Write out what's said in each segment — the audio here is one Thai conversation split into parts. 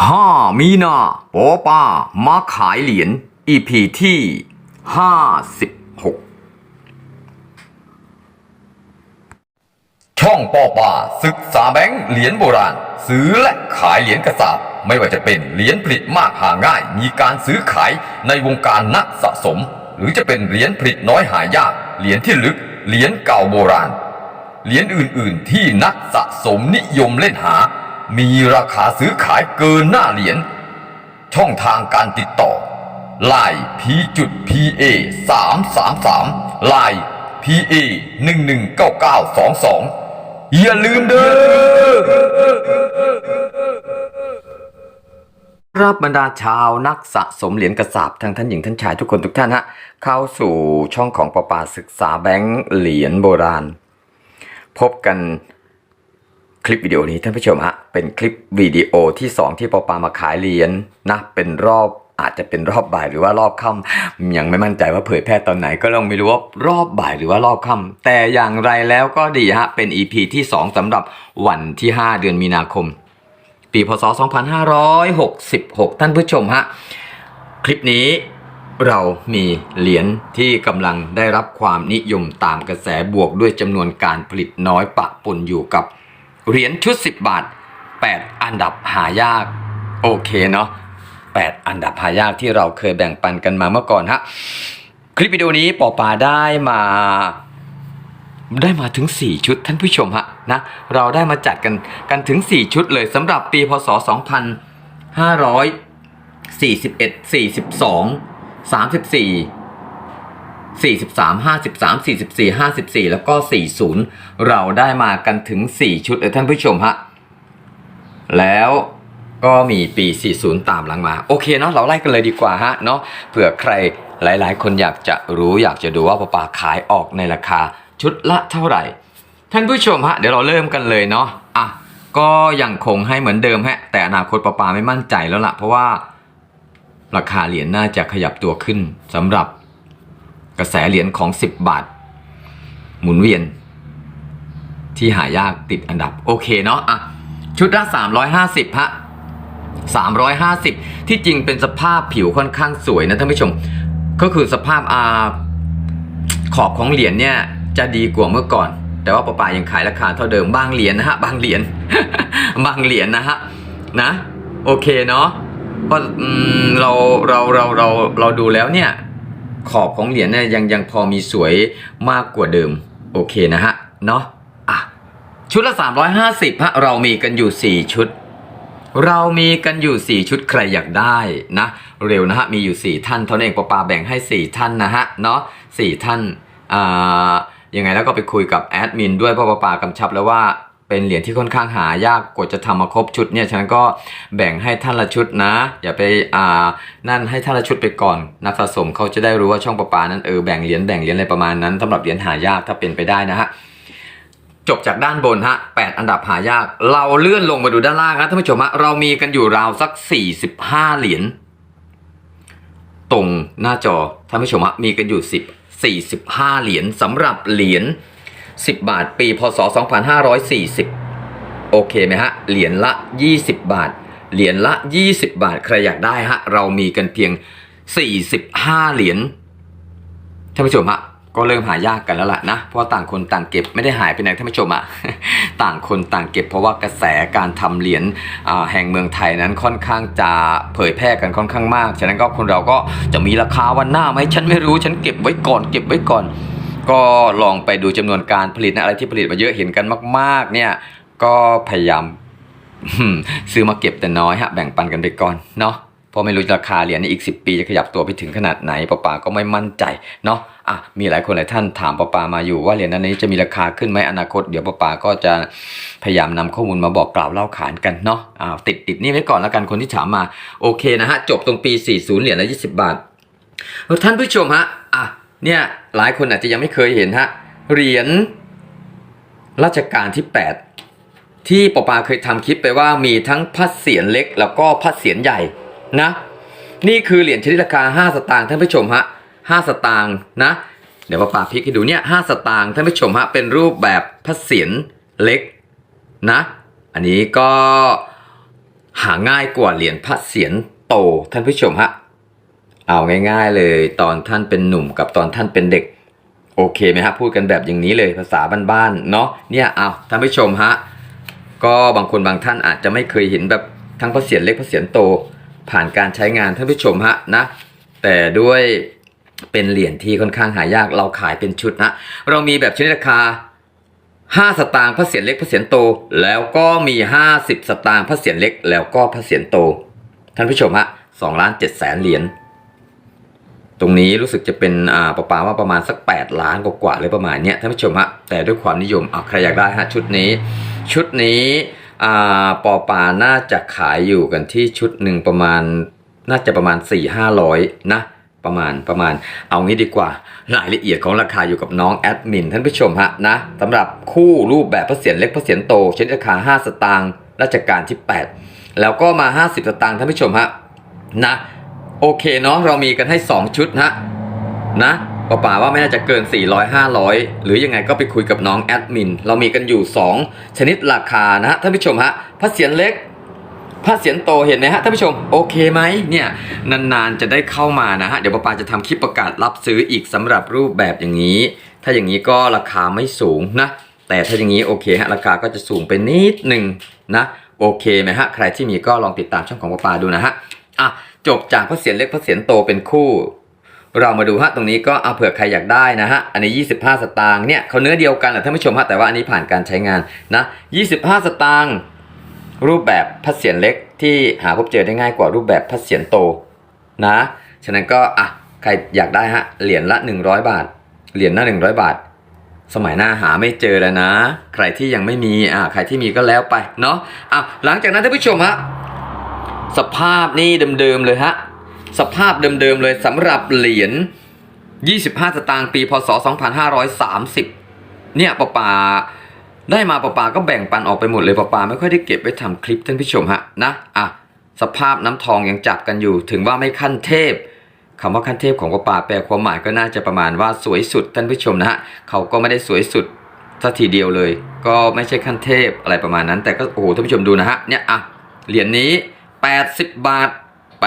ห้ามีนาโปป้ามาขายเหรียญ EP ที่ห้าสิบหกช่องปอป่าศึกษาแบงค์เหรียญโบราณ ซื้อและขายเหรียญกระสาบไม่ว่าจะเป็นเหรียญผลิตมากหาง่าย มีการซื้อขายในวงการนักสะสม หรือจะเป็นเหรียญผลิตน้อยหายาก เหรียญที่ลึกเหรียญเก่าโบราณเหรียญอื่นๆ ที่นักสะสมนิยมเล่นหา มีราคาซื้อขายเกินหน้าเหรียญ ช่องทางการติดต่อ l i พีจุด PA สามสามสาม l i PA หนึ่งหนึ่งเก้าเก้าสองสองอย่าลืมเด้อครับบรรดาชาวนักสะสมเหรียญกระสาบทั้งท่านหญิงท่านชายทุกคนทุกท่านฮะเข้าสู่ช่องของปปาศึกษาแบงค์เหรียญโบราณ พบกัน คลิปวิดีโอนี้ท่านผู้ชมฮะเป็นคลิปวิดีโอที่ 2 ที่ปอปามาขายเหรียญนะเป็นรอบอาจจะเป็นรอบบ่ายหรือว่ารอบค่ำยังไม่มั่นใจว่าเผยแพร่ตอนไหนก็ลองไม่รู้ว่ารอบบ่ายหรือว่ารอบค่ำแต่อย่างไรแล้วก็ดีฮะเป็น EP ที่ 2สำหรับวันที่ 5 เดือนมีนาคม ปีพศ 2566 ท่านผู้ชมฮะคลิปนี้เรามีเหรียญที่กำลังได้รับความนิยมตามกระแสบวกด้วยจำนวนการผลิตน้อยปะปนอยู่กับ เหรียญชุด 10 บาท 8 อันดับหายาก โอเคเนาะ8 อันดับหายากที่เราเคยแบ่งปันกันมาเมื่อก่อนฮะ คลิปวิดีโอนี้ปอปาได้มาได้มาถึง 4 ชุดท่านผู้ชมฮะนะเราได้มาจัดกันกันถึง 4 ชุดเลยสำหรับปีพศ 2541 42 34 43 53 44 54 แล้วก็ 40 เราได้มากันถึง 4 ชุดเลยท่านผู้ชมฮะ แล้วก็มีปี 40 ตามหลังมา โอเคเนาะเราไล่กันเลยดีกว่าฮะเนาะเผื่อใครหลายๆ คนอยากจะรู้อยากจะดูว่าปลาปาขายออกในราคาชุดละเท่าไหร่ ท่านผู้ชมฮะ เดี๋ยวเราเริ่มกันเลยเนาะอะก็ยังคงให้เหมือนเดิมฮะ แต่อนาคตปลาปาไม่มั่นใจแล้วล่ะ เพราะว่าราคาเหรียญน่าจะขยับตัวขึ้นสำหรับ กระแสเหรียญของ 10 บาท หมุนเวียน ที่หายากติดอันดับ โอเคเนาะอะชุดละ 350ฮะ350 ที่จริงเป็นสภาพผิวค่อนข้างสวยนะท่านผู้ชม ก็คือสภาพอาขอบของเหรียญเนี่ยจะดีกว่าเมื่อก่อน แต่ว่าปะปายังขายราคาเท่าเดิมบางเหรียญนะฮะบางเหรียญบางเหรียญนะฮะนะ โอเคเนาะเพราะเราเราเราเราเราดูแล้วเนี่ย ขอบของเหรียญเนี่ยยังยังพอมีสวยมากกว่าเดิม โอเคนะฮะ เนาะอะชุดละ 350ฮะเรามีกันอยู่ 4 ชุด เรามีกันอยู่ 4 ชุดใครอยากได้นะ เร็วนะฮะ มีอยู่ 4 ท่านเท่านั้นเองปปาแบ่งให้ 4 ท่านนะฮะ เนาะ4ท่านอ่ายังไงแล้วก็ไปคุยกับแอดมินด้วยเพราะปปากำชับแล้วว่า เป็นเหรียญที่ค่อนข้างหายากกว่าจะทำมาครบชุดเนี่ยฉะนั้นก็แบ่งให้ท่านละชุดนะ อย่าไปอ่านั่นให้ท่านละชุดไปก่อนนักสะสมเขาจะได้รู้ว่าช่องปอปานั้นเออแบ่งเหรียญแบ่งเหรียญอะไรประมาณนั้นสำหรับเหรียญหายากถ้าเป็นไปได้นะฮะจบจากด้านบนฮะ8อันดับหายาก เราเลื่อนลงมาดูด้านล่างครับท่านผู้ชมฮะเรามีกันอยู่ราวสัก 45 เหรียญตรงหน้าจอท่านผู้ชมฮะมีกันอยู่10 45 เหรียญสำหรับเหรียญ 10 บาท ปีพศ 2540 โอเคไหมฮะ เหรียญละ 20 บาท เหรียญละ 20 บาท ใครอยากได้ฮะ เรามีกันเพียง 45 เหรียญ ท่านผู้ชมฮะ ก็เริ่มหายากกันแล้วล่ะนะ เพราะว่าต่างคนต่างเก็บไม่ได้หายไปไหนท่านผู้ชมอะต่างคนต่างเก็บเพราะว่ากระแสการทำเหรียญแห่งเมืองไทยนั้นค่อนข้างจะเผยแพร่กันค่อนข้างมาก ฉะนั้นก็คนเราก็จะมีราคาวันหน้าไหมฉันไม่รู้ ฉันเก็บไว้ก่อน เก็บไว้ก่อน ก็ลองไปดูจำนวนการผลิตนะอะไรที่ผลิตมาเยอะเห็นกันมาก ๆ เนี่ยก็พยายามซื้อมาเก็บแต่น้อยฮะแบ่งปันกันไปก่อนเนาะเพราะไม่รู้ราคาเหรียญในอีก 10 ปีจะขยับตัวไปถึงขนาดไหนป้าปาก็ไม่มั่นใจเนาะอะมีหลายคนหลายท่านถามป้าปามาอยู่ว่าเหรียญนั้นนี้จะมีราคาขึ้นไหมอนาคต เดี๋ยวป้าปาก็จะพยายามนำข้อมูลมาบอกกล่าวเล่าขานกันเนาะอ่าติดติดนี่ไว้ก่อนแล้วกันคนที่ถามมาโอเคนะฮะจบตรงปี 40 เหรียญละ 20 บาทท่านผู้ชมฮะ เนี่ยหลายคนอาจจะยังไม่เคยเห็นฮะเหรียญรัชกาลที่ 8 ที่ปอปาเคยทำคลิปไปว่ามีทั้งพัดเสียนเล็ก แล้วก็พัดเสียนใหญ่นะ นี่คือเหรียญชนิดราคา 5 สตางค์ท่านผู้ชมฮะ5สตางค์นะ เดี๋ยวปอปาพลิกให้ดูเนี่ย5สตางค์ท่านผู้ชมฮะเป็นรูปแบบพัดเสียนเล็กนะ อันนี้ก็หาง่ายกว่าเหรียญพระเศียรโตท่านผู้ชมฮะ เอาง่าย ๆ เลย ตอนท่านเป็นหนุ่มกับตอนท่านเป็นเด็ก โอเคไหมฮะพูดกันแบบอย่างนี้เลยภาษาบ้านๆเนาะเนี่ยเอาท่านผู้ชมฮะก็บางคนบางท่านอาจจะไม่เคยเห็นแบบทั้งพระเศียรเล็กพระเศียรโต ผ่านการใช้งานท่านผู้ชมฮะนะแต่ด้วยเป็นเหรียญที่ค่อนข้างหายากเราขายเป็นชุดนะเรามีแบบชนิดราคา 5 สตางค์พระเศียรเล็กพระเศียรโต แล้วก็มี 50 สตางค์พระเศียรเล็ก แล้วก็พระเศียรโต ท่านผู้ชมฮะ2ล้าน7แสนเหรียญ ตรงนี้รู้สึกจะเป็นอ่าประปาว่าประมาณสัก 8 ล้านกว่าๆเลยประมาณเนี้ยท่านผู้ชมฮะแต่ด้วยความนิยมอะใครอยากได้ฮะชุดนี้ ชุดนี้อ่าปอปาน่าจะขายอยู่กันที่ชุดหนึ่งประมาณน่าจะประมาณ 4 5 0 0 นะประมาณประมาณเอางี้ดีกว่า รายละเอียดของราคาอยู่กับน้องแอดมินท่านผู้ชมฮะนะสำหรับคู่รูปแบบพระเศียรเล็กพระเศียรโตชนิดราคา 5 สตางค์รัชกาลที่ 8 แล้วก็มา 50 สตางค์ท่านผู้ชมฮะนะ โอเคเนาะเรามีกันให้ 2 ชุดฮะนะป่าป่าว่าไม่น่าจะเกิน 400 500 หรือยังไงก็ไปคุยกับน้องแอดมิน เรามีกันอยู่ 2 ชนิดราคานะฮะท่านผู้ชมฮะพระเศียรเล็กพระเศียรโตเห็นไหมฮะท่านผู้ชมโอเคไหมเนี่ยนานๆจะได้เข้ามานะฮะเดี๋ยวป่าป่าจะทำคลิปประกาศรับซื้ออีกสำหรับรูปแบบอย่างนี้ ถ้าอย่างนี้ก็ราคาไม่สูงนะ แต่ถ้าอย่างนี้โอเคฮะราคาก็จะสูงไปนิดหนึ่งนะโอเคไหมฮะใครที่มีก็ลองติดตามช่องของป่าป่าดูนะฮะอะ จบจากพระเศียรเล็กพระเศียรโตเป็นคู่ เรามาดูฮะตรงนี้ก็เอาเผื่อใครอยากได้นะฮะอันนี้ 25 สตางค์เนี่ยเขาเนื้อเดียวกันแหละท่านผู้ชมฮะแต่ว่าอันนี้ผ่านการใช้งานนะ25 สตางค์รูปแบบพระเศียรเล็กที่หาพบเจอได้ง่ายกว่ารูปแบบพระเศียรโตนะฉะนั้นก็อะใครอยากได้ฮะเหรียญละ 100 บาท เหรียญละ100 บาทสมัยหน้าหาไม่เจอแล้วนะ ใครที่ยังไม่มี อ่า ใครที่มีก็แล้วไป เนาะอะหลังจากนั้นท่านผู้ชมฮะ สภาพนี่เดิมๆเลยฮะ สภาพเดิมๆเลยสำหรับเหรียญ 25 สตางค์ปี พศ 2530 เนี่ยปะปาได้มาปะปาก็แบ่งปันออกไปหมดเลยปะปาไม่ค่อยได้เก็บไว้ทำคลิปท่านผู้ชมฮะนะอะสภาพน้ำทองยังจับกันอยู่ ถึงว่าไม่ขั้นเทพคำว่าขั้นเทพของปะปาแปลความหมายก็น่าจะประมาณว่าสวยสุดท่านผู้ชมนะฮะเขาก็ไม่ได้สวยสุดสักทีเดียวเลย ก็ไม่ใช่ขั้นเทพอะไรประมาณนั้น แต่ก็โอ้โหท่านผู้ชมดูนะฮะเนี่ยอะเหรียญนี้ 80 บาท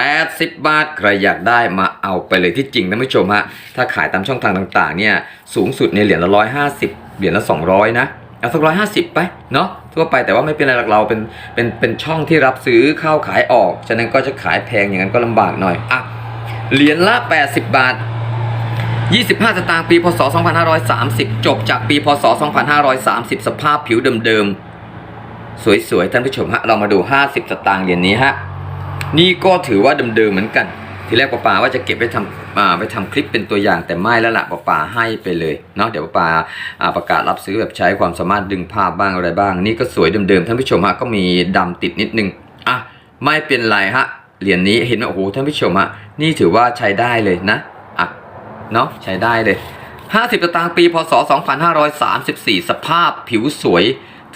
80 บาท ใครอยากได้มาเอาไปเลยที่จริงท่านผู้ชมฮะ ถ้าขายตามช่องทางต่างๆเนี่ย สูงสุดในเหรียญละ 150 เหรียญละ 200 นะ เอาสักร้อยห้าสิบไป เนาะทั่วไปแต่ว่าไม่เป็นไรหรอกเราเป็น เป็น เป็นช่องที่รับซื้อเข้าขายออก ฉะนั้นก็จะขายแพงอย่างนั้นก็ลำบากหน่อย อะ เหรียญละ 80 บาท25สตางค์ปีพศ 2530 จบจากปีพศ 2530 สภาพผิวเดิมๆ สวยๆท่านผู้ชมฮะเรามาดู 50 สตางค์เหรียญนี้ฮะนี่ก็ถือว่าเดิมๆเหมือนกัน ทีแรกป้าปาว่าจะเก็บไปทำอ่าไปทำคลิปเป็นตัวอย่างแต่ไม่แล้วล่ะป้าปาให้ไปเลยเนาะเดี๋ยวป้าปาอ่าประกาศรับซื้อแบบใช้ความสามารถดึงภาพบ้างอะไรบ้าง นี่ก็สวยเดิมๆท่านผู้ชมฮะก็มีดำติดนิดนึงอะไม่เป็นไรฮะเหรียญนี้เห็นไหมโอ้โหท่านผู้ชมฮะนี่ถือว่าใช้ได้เลยนะอะเนาะใช้ได้เลย 50สตางค์ปีพศ2534 สภาพผิวสวย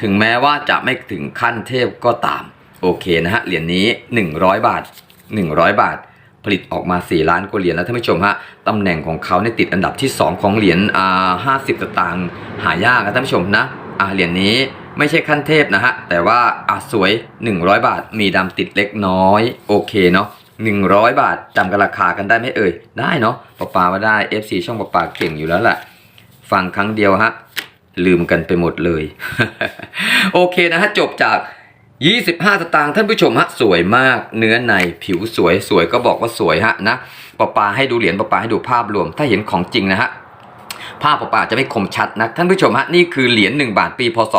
ถึงแม้ว่าจะไม่ถึงขั้นเทพก็ตาม โอเคนะฮะเหรียญนี้ 100 บาท 100 บาท ผลิตออกมา 4 ล้านกว่าเหรียญแล้วท่านผู้ชมฮะตำแหน่งของเขาในยติดอันดับที่ 2 ของเหรียญอ่า50สตางค์หายากนะท่านผู้ชมนะอ่าเหรียญนี้ไม่ใช่ขั้นเทพนะฮะแต่ว่าอะสวย 100 บาท มีดำติดเล็กน้อย โอเคเนาะ100 บาทจำกันราคากันได้ไหมเอ่ย ได้เนาะปะปาว่าได้ FC ช่องปะปาเก่งอยู่แล้วแหละฟังครั้งเดียวฮะ ลืมกันไปหมดเลย โอเคนะฮะจบจาก 25 สตางค์ท่านผู้ชมฮะสวยมากเนื้อในผิวสวยสวยก็บอกว่าสวยฮะนะปะปาให้ดูเหรียญปะปาให้ดูภาพรวม ถ้าเห็นของจริงนะฮะภาพปะปาจะไม่คมชัดนะท่านผู้ชมฮะนี่คือเหรียญ1บาทปีพศ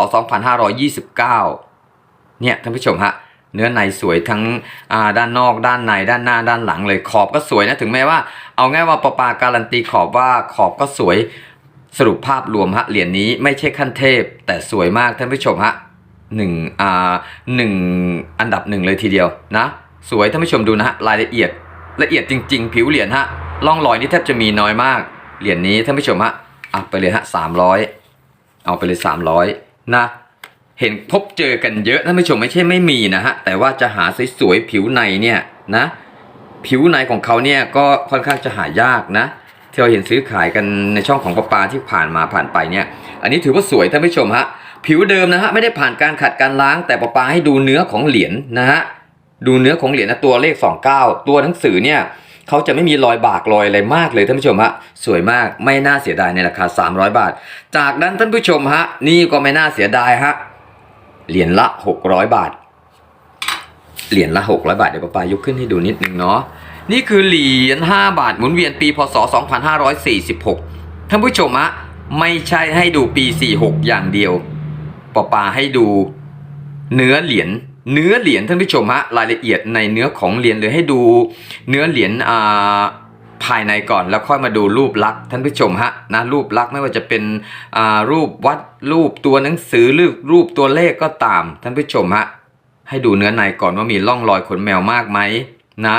2529 เนี่ยท่านผู้ชมฮะเนื้อในสวยทั้งด้านนอกด้านในด้านหน้าด้านหลังเลยขอบก็สวยนะถึงแม้ว่า เอาง่ายว่าปะปาการันตีขอบว่าขอบก็สวย สรุปภาพรวมฮะเหรียญนี้ไม่ใช่ขั้นเทพ แต่สวยมากท่านผู้ชมฮะหนึ่งอ่าหนึ่งอันดับหนึ่งเลยทีเดียวนะสวยท่านผู้ชมดูนะฮะรายละเอียดละเอียดจริง ๆ ผิวเหรียญฮะร่องรอยนี่แทบจะมีน้อยมากเหรียญนี้ท่านผู้ชมฮะเอะไปเลยฮะสามร้อยเอาไปเลยสามร้อยนะเห็นพบเจอกันเยอะท่านผู้ชมไม่ใช่ไม่มีนะฮะแต่ว่าจะหาสวยๆผิวในเนี่ยนะผิวในของเขาเนี่ยก็ค่อนข้างจะหายากนะ ที่เราเห็นซื้อขายกันในช่องของปลาปาที่ผ่านมาผ่านไปเนี่ย อันนี้ถือว่าสวยท่านผู้ชมฮะ ผิวเดิมนะฮะไม่ได้ผ่านการขัดการล้างแต่ปลาปาให้ดูเนื้อของเหรียญนะฮะ ดูเนื้อของเหรียญนะตัวเลข 29 ตัวหนังสือเนี่ยเขาจะไม่มีรอยบากรอยอะไรมากเลยท่านผู้ชมฮะ สวยมากไม่น่าเสียดายในราคา 300 บาท จากนั้นท่านผู้ชมฮะนี่ก็ไม่น่าเสียดายฮะ เหรียญละ 600 บาท เหรียญละ 600 บาทเดี๋ยวป้าปายกขึ้นให้ดูนิดนึงเนาะ นี่คือเหรียญ5บาทหมุนเวียนปีพศ 2546 ท่านผู้ชมฮะไม่ใช่ให้ดูปี 46 อย่างเดียวป้าปาให้ดูเนื้อเหรียญเนื้อเหรียญท่านผู้ชมฮะรายละเอียดในเนื้อของเหรียญเลยให้ดูเนื้อเหรียญอ่าภายในก่อนแล้วค่อยมาดูรูปลักษณ์ท่านผู้ชมฮะนะรูปลักษณ์ไม่ว่าจะเป็นอ่ารูปวัดรูปตัวหนังสือหรือรูปตัวเลขก็ตามท่านผู้ชมฮะให้ดูเนื้อในก่อนว่ามีร่องรอยขนแมวมากไหมนะ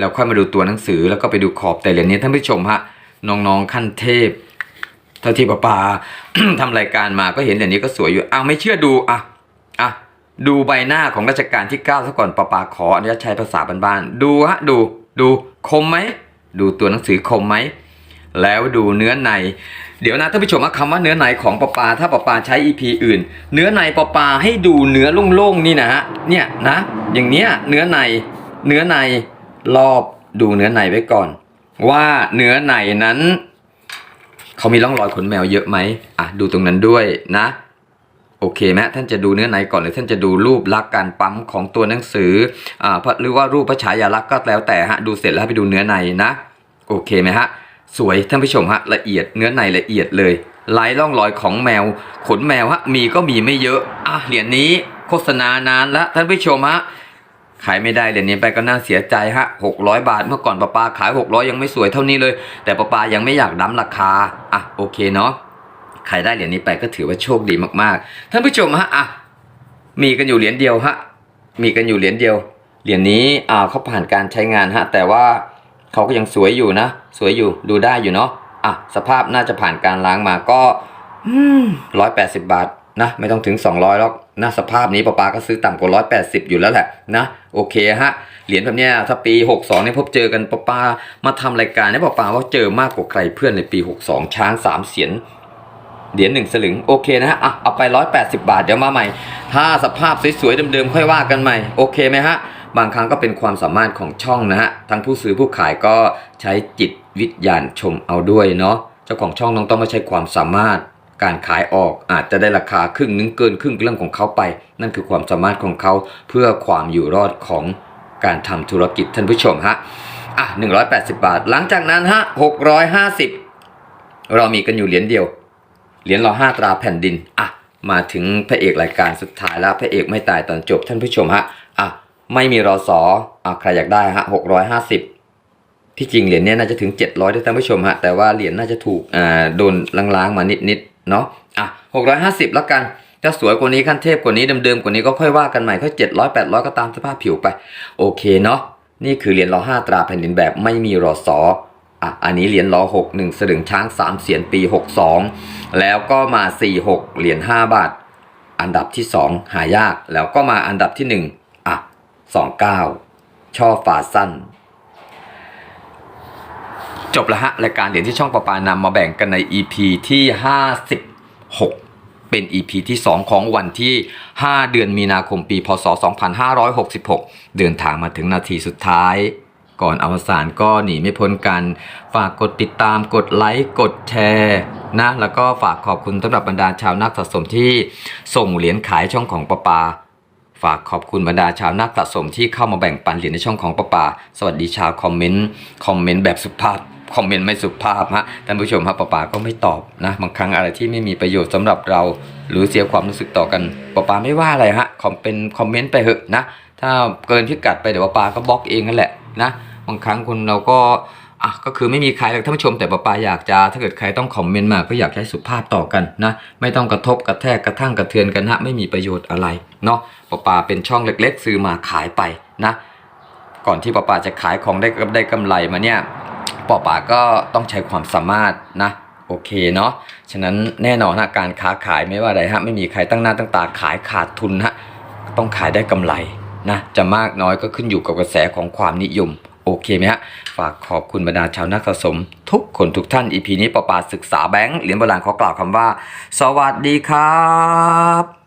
แล้วค่อยมาดูตัวหนังสือแล้วก็ไปดูขอบแต่เหรียญนี้ท่านผู้ชมฮะน้องๆขั้นเทพเท่าที่ป้าปาทำรายการมาก็เห็นเหรียญนี้ก็สวยอยู่อ้าวไม่เชื่อดูอะอะดูใบหน้าของรัชกาลที่9ซะก่อนป้าปาขออนุญาตใช้ภาษาบ้านๆดูฮะดูดูคมไหมดูตัวหนังสือคมไหมแล้วดูเนื้อใน เดี๋ยวนะท่านผู้ชมว่าคำว่าเนื้อในของปลาปลาถ้าปลาปลาใช้ EP อื่น เนื้อในปลาปลาให้ดูเนื้อโล่งๆนี่นะฮะเนี่ยนะ อย่างเนี้ยเนื้อในเนื้อใน รอบดูเนื้อในไว้ก่อน ว่าเนื้อในนั้น เขามีร่องรอยขนแมวเยอะไหมอะดูตรงนั้นด้วยนะ โอเคไหมท่านจะดูเนื้อในก่อนหรือท่านจะดูรูปลักษณ์การปั๊มของตัวหนังสืออ่าหรือว่ารูปพระฉายาลักษณ์ก็แล้วแต่ฮะดูเสร็จแล้วไปดูเนื้อในนะ โอเคไหมฮะสวยท่านผู้ชมฮะละเอียดเนื้อในละเอียดเลยลายร่องรอยของแมว ขนแมวฮะมีก็มีไม่เยอะอะเหรียญนี้โฆษณานานแล้วท่านผู้ชมฮะ ขายไม่ได้เหรียญนี้ไปก็น่าเสียใจฮะหกร้อยบาท เมื่อก่อนป้าปาขายหกร้อยยังไม่สวยเท่านี้เลย แต่ป้าปายังไม่อยากดั้มราคา อะโอเคเนาะขายได้เหรียญนี้ไปก็ถือว่าโชคดีมากๆท่านผู้ชมฮะอะมีกันอยู่เหรียญเดียวฮะมีกันอยู่เหรียญเดียวเหรียญนี้อ่าเขาผ่านการใช้งานฮะแต่ว่าเขาก็ยังสวยอยู่นะ สวยอยู่ดูได้อยู่เนาะอะสภาพน่าจะผ่านการล้างมาก็ร้อยแปดสิบบาท นะไม่ต้องถึง 200หรอกนะสภาพนี้ป้าปาก็ซื้อต่ำกว่า 180 อยู่แล้วแหละนะโอเคฮะเหรียญแบบเนี้ยถ้าปี 62เนี่ยพบเจอกันป้าปามาทำรายการเนี่ยป้าปาว่าเจอมากกว่าใครเพื่อนในปี 62 ช้างสามเสียนเหรียญหนึ่งสลึงโอเคนะฮะอะเอาไป 180 บาทเดี๋ยวมาใหม่ ถ้าสภาพสวยๆเดิมๆค่อยว่ากันใหม่โอเคไหมฮะบางครั้งก็เป็นความสามารถของช่องนะฮะทั้งผู้ซื้อผู้ขายก็ใช้จิตวิทยานชมเอาด้วยเนาะเจ้าของช่องน้องต้องไม่ใช้ความสามารถ การขายออกอาจจะได้ราคาครึ่งนึงเกินครึ่งเรื่องของเขาไป นั่นคือความสามารถของเขาเพื่อความอยู่รอดของการทำธุรกิจท่านผู้ชมฮะอะ180 บาท หลังจากนั้นฮะ650 เรามีกันอยู่เหรียญเดียว เหรียญรอห้าตราแผ่นดินอะมาถึงพระเอกรายการสุดท้ายแล้วพระเอกไม่ตายตอนจบท่านผู้ชมฮะอะไม่มีรอสออะใครอยากได้ฮะหกร้อยห้าสิบที่จริงเหรียญเนี้ยน่าจะถึงเจ็ดร้อยด้วยท่านผู้ชมฮะแต่ว่าเหรียญน่าจะถูกอ่าโดนล้างๆมานิดๆ เนาะอะหกร้อยห้าสิบแล้วกันถ้าสวยกว่านี้ขั้นเทพกว่านี้เดิมๆกว่านี้ก็ค่อยว่ากันใหม่ค่อยเจ็ดร้อยแปดร้อยก็ตามสภาพผิวไป โอเคเนาะนี่คือเหรียญรอห้าตราแผ่นดินแบบไม่มีรอสออะอันนี้เหรียญรอหกหนึ่งสลึงช้างสามเสียนปีหกสองแล้วก็มาสี่หกเหรียญห้าบาท อันดับที่สองหายากแล้วก็มาอันดับที่หนึ่งอะสองเก้าช่อฝาสั้น จบแล้วฮะรายการเหรียญที่ช่องประปานำมาแบ่งกันใน EP ที่ 56 เป็น EP ที่ 2 ของวันที่ 5 เดือนมีนาคมปี พศ 2566 เดินทางมาถึงนาทีสุดท้าย ก่อนอวสานก็หนีไม่พ้นกัน ฝากกดติดตามกดไลค์ กดแชร์นะแล้วก็ฝากขอบคุณสำหรับบรรดาชาวนักสะสมที่ส่งเหรียญขายช่องของประปา ฝากขอบคุณบรรดาชาวนักสะสมที่เข้ามาแบ่งปันเหรียญในช่องของประปาสวัสดีชาวคอมเมนต์คอมเมนต์แบบสุภาพคอมเมนต์ไม่สุภาพฮะท่านผู้ชมครับประปาก็ไม่ตอบนะบางครั้งอะไรที่ไม่มีประโยชน์สำหรับเรา หรือเสียความรู้สึกต่อกันประปาไม่ว่าอะไรฮะคอมเป็นคอมเมนต์ไปเหอะนะ ถ้าเกินพิกัดไปเดี๋ยวประปาก็บล็อกเองนั่นแหละนะบางครั้งคนเราก็ อะก็คือไม่มีใครหรอกท่านผู้ชมแต่ป้าปาอยากจะถ้าเกิดใครต้องคอมเมนต์มาก็อยากให้สุภาพต่อกันนะไม่ต้องกระทบกระแทกกระทั่งกระเทือนกันฮะไม่มีประโยชน์อะไรเนาะป้าปาเป็นช่องเล็ก ๆ ซื้อมาขายไปนะก่อนที่ป้าปาจะขายของได้ได้กำไรมาเนี่ยป้าปาก็ต้องใช้ความสามารถนะโอเคเนาะฉะนั้นแน่นอนฮะการค้าขายไม่ว่าอะไรฮะไม่มีใครตั้งหน้าตั้งตาขายขาดทุนฮะต้องขายได้กำไรนะจะมากน้อยก็ขึ้นอยู่กับกระแสของความนิยม โอเคไหมฮะ ฝากขอบคุณบรรดาชาวนักสะสม ทุกคนทุกท่าน EP นี้ประปาศึกษาแบงค์เหรียญโบราณขอกล่าวคำว่า สวัสดีครับ